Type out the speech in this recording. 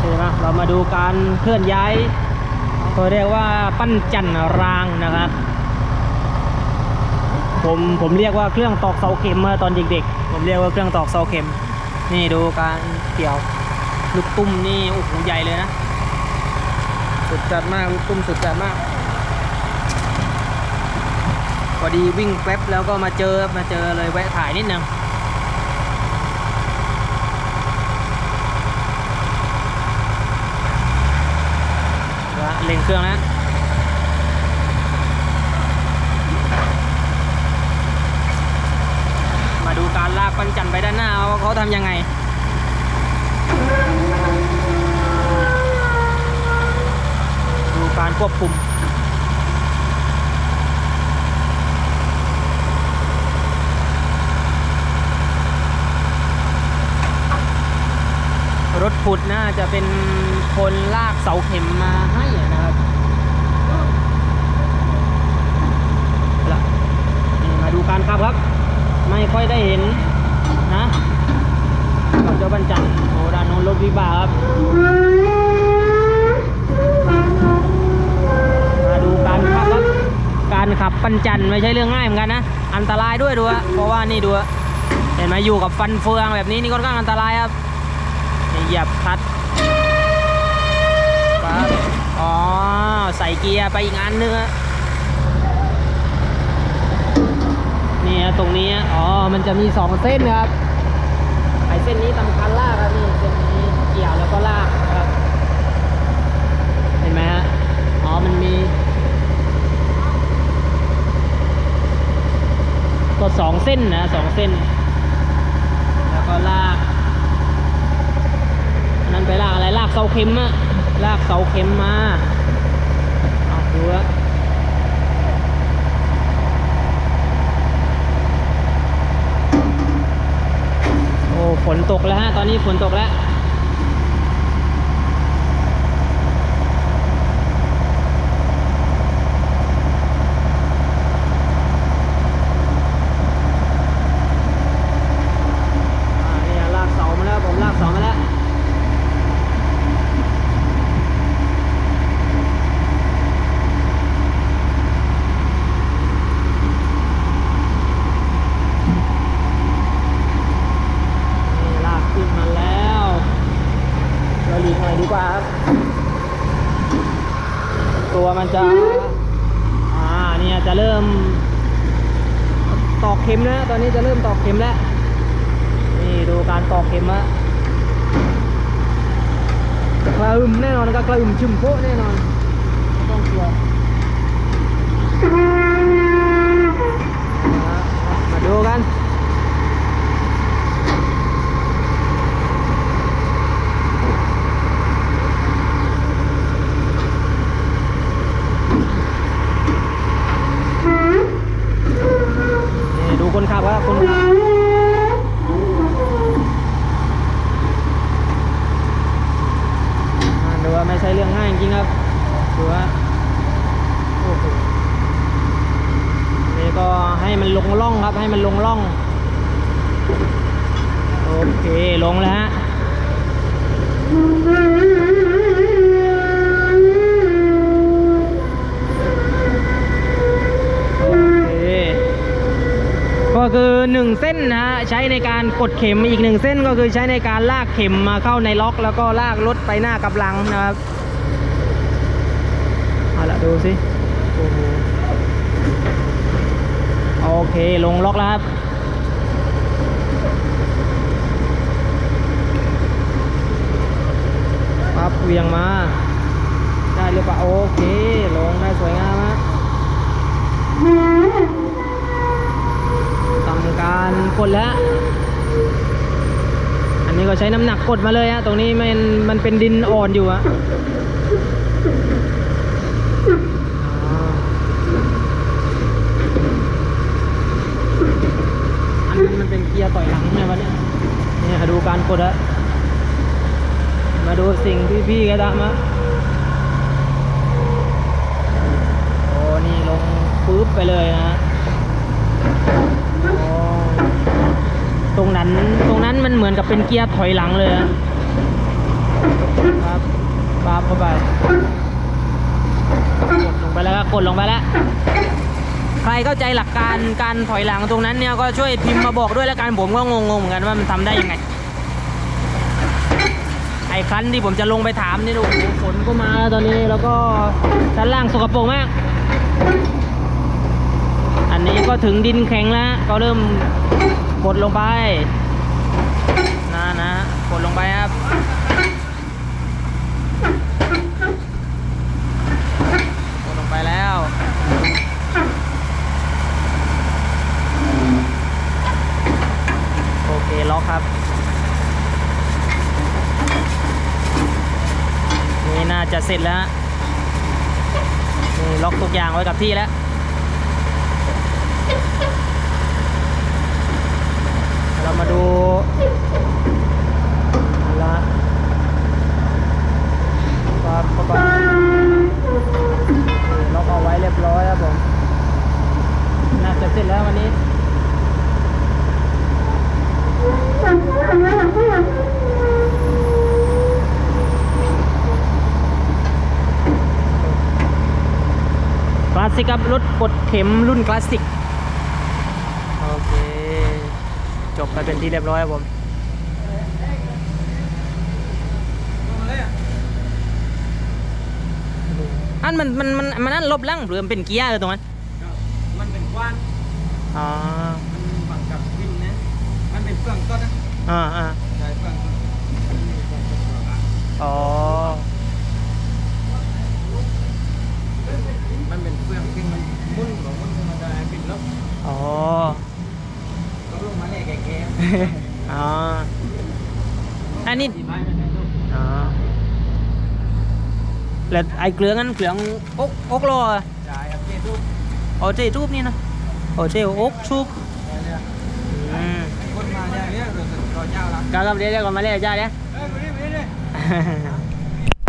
ใช่ไหมเรามาดูการเคลื่อนย้ายเขาเรียกว่าปั้นจันรางนะครับ ผมผมเรียกว่าเครื่องตอกเสาเข็มเมื่อตอนเด็กๆ ผมเรียกว่าเครื่องตอกเสาเข็ม นี่ดูการเกี่ยวลูกตุ้มนี่โอ้โหใหญ่เลยนะ สุดจัดมากลูกตุ้มสุดจัดมากพอดีวิ่งแป๊บแล้วก็มาเจอมาเจอเลยแวะถ่ายนิดนึงแล้ว เครื่องแล้วมาดูการลากปันจันไปด้านหน้าว่าเขาทำยังไงดูการควบคุมรถขุดน่าจะเป็นคนลากเสาเข็มมาให้นะครับละนี่มาดูการขับครับ ไม่ ค่อยได้เห็นนะกับเจ้าบันจันโอ้ด้านโน้นรถวิบากครับ มาดูการขับครับการขับปันจันไม่ใช่เรื่องง่ายเหมือนกันนะ อันตรายด้วยดูอะเพราะว่านี่ดูเห็นไหมอยู่กับฟันเฟืองแบบนี้นี่ค่อนข้างอันตรายครับเหยียบคัดปั๊บอ๋อใส่เกียร์ไปอีกอันนึงอะ ฮะตรงนี้อะอ๋อมันจะมีสองเส้นครับไอเส้นนี้สำคัญลากครับนี่เส้นนี้เกี่ยวแล้วก็ลากนะครับเห็นไหมฮะอ๋อมันมีก็สองเส้นนะสองเส้น แล้วก็ลากอันนั้นไปลากอะไรลากเสาเข็มอะลากเสาเข็มมาเอาดูอะโอ้ฝ นตกแล้วฮะ ตอนนี้ฝนตกแล้ว อ่าเนี่ยลากเสามาแล้วผมลากเสามาแล้วนี่ลากขึ้นมาแล้วเราหลี กว่าครับ ตัวมันจะ อ่า เนี่ยจะเริ่ม ตอกเข็มแล้ว ตอนนี้จะเริ่มตอกเข็มแล้ว นี่ดูการตอกเข็มอะกระหึ่มแน่นอนก็กระหึ่มชุ่มโป๊ะแน่นอนไม่ต้องกลัวมาดูกัน นี่ดู คนขับครับคนขับดูว่าไม่ใช่เรื่องง่ายจริงครับดูว่าโอ้โหนี่ก็ให้มันลงล่องครับ ให้มันลงล่อง โอเค ลงแล้วฮะ โอเค ก็คือหนึ่งเส้นนะฮะใช้ในการกดเข็มอีกหนึ่งเส้นก็คือใช้ในการลากเข็มมาเข้าในล็อก แล้วก็ลากรถไปหน้ากับหลังนะครับเอาละดูสิโอเคลงล็อกแล้วครับปับเวียงมา ได้หรือเปล่าโอเค ลงได้สวยงามฮะ การกดแล้ว อันนี้ก็ใช้น้ำหนักกดมาเลยฮะตรงนี้มันมันเป็นดินอ่อนอยู่อะอันนั้มันเป็นเกียร์ต่อยหลังเนี่ยวะเนี่ยนี่ดูการกดอะมาดูสิ่งที่พี่กระทำอะโอ้นี่ลงปุ๊บไปเลยนะโอ๋อ ตรงนั้นตรงนั้นมันเหมือนกับเป็นเกียร์ถอยหลังเลยครับปั๊บเข้าไปกดลงไปแล้วก็กดลงไปแล้ว ใครเข้าใจหลักการการถอยหลังตรงนั้นเนี่ยก็ช่วยพิมพ์มาบอกด้วยแล้วกันผมก็งงๆเหมือนกันว่ามันทำได้ยังไงไอ้คันที่ผมจะลงไปถามนี่ดูฝนก็มาตอนนี้แล้วก็ด้านล่างสกปรกมาก อันนี้ก็ถึงดินแข็งแล้วก็เริ่ม กดลงไปนะนะกดลงไปครับกดลงไปแล้วโอเคล็อกครับนี่น่าจะเสร็จแล้วนี่ล็อกทุกอย่างไว้กับที่แล้ว เรา มาดูละครับเข้าไปล็อกเอาไว้เรียบร้อยครับผมน่าจะเสร็จแล้ววันนี้คลาสสิกครับรถกดเข็มรุ่นคลาสสิก โอเค จบไปเป็นที่เรียบร้อยครับผมอันมันมันมันมันนั่นลบลังหรือมันเป็นเกียร์เออตรงนั้นมันเป็นกว้านอ๋อมันบังกับวินนะมันเป็นเฟื่องต้นนะอ่าอ่าใช่เฟื่องต้นมันมีเฟื่องต้นเฟื่องอะ อ๋อ มันเป็นเฟื่องที่มันมุ่นของมุ่นมันจะเป็นลบ อ๋อ ก็ลงมาเลยแก่ อ๋อ อันนี้ๆที่ไม้มันเป็นลบอ๋อ แล้วไอ้เกลืองั้นเกลืองอกอกรออะจ่ายครับเจ๊ทุกอ๋อเจทูบนี่นะอ๋อเจอกชุบเนี่ยอืมคนมาเนี่ยเนี่ยเราจะรอเจ้าละก็ครับเดี๋ยวเดี๋ยวก่อนมาเล่นจ้าเนี่ย